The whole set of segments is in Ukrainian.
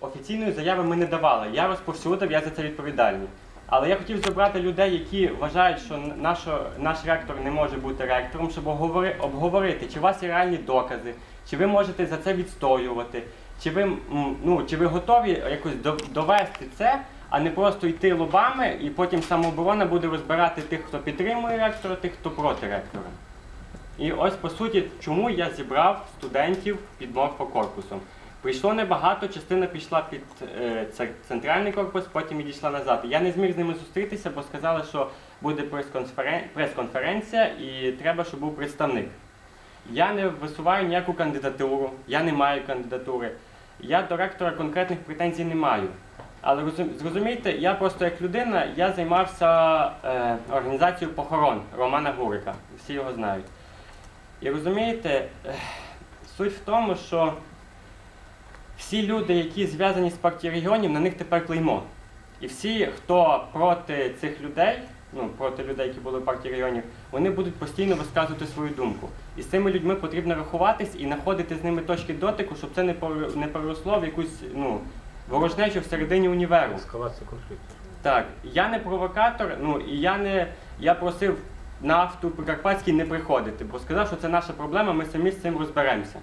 офіційної заяви ми не давали. Я розповсюдив, я за це відповідальний. Але я хотів зібрати людей, які вважають, що наш, наш ректор не може бути ректором, щоб обговорити, чи у вас є реальні докази, чи ви можете за це відстоювати, чи ви, ну, чи ви готові якось довести це, а не просто йти лобами, і потім самооборона буде розбирати тих, хто підтримує ректора, тих, хто проти ректора. І ось по суті, чому я зібрав студентів під морфокорпусом. Прийшло небагато, частина пішла під е, центральний корпус, потім відійшла назад. Я не зміг з ними зустрітися, бо сказали, що буде прес-конферен- прес-конференція і треба, щоб був представник. Я не висуваю ніяку кандидатуру, я не маю кандидатури. Я до ректора конкретних претензій не маю. Але розум- зрозумійте, я просто як людина, я займався е, організацією похорон Романа Гурика. Всі його знають. І розумієте, суть в тому, що всі люди, які зв'язані з партією регіонів, на них тепер клеймо. І всі, хто проти цих людей, ну проти людей, які були в партії регіонів, вони будуть постійно висказувати свою думку. І з цими людьми потрібно рахуватись і знаходити з ними точки дотику, щоб це не пере- не переросло в якусь ну, ворожнечу всередині універу. Ескалація конфлікту. Так, я не провокатор, ну і я не. Я просив нафту Прикарпатській не приходити, бо сказав, що це наша проблема, ми самі з цим розберемося.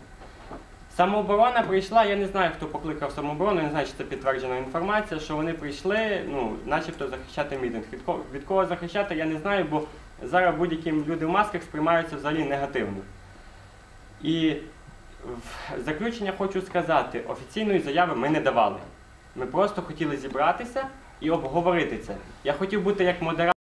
Самооборона прийшла, я не знаю, хто покликав самооборону, я не знаю, чи це підтверджена інформація, що вони прийшли, ну, начебто захищати мітинг. Від кого, від кого захищати, я не знаю, бо зараз будь-які люди в масках сприймаються взагалі негативно. І в заключення хочу сказати, офіційної заяви ми не давали. Ми просто хотіли зібратися і обговорити це. Я хотів бути як модератор.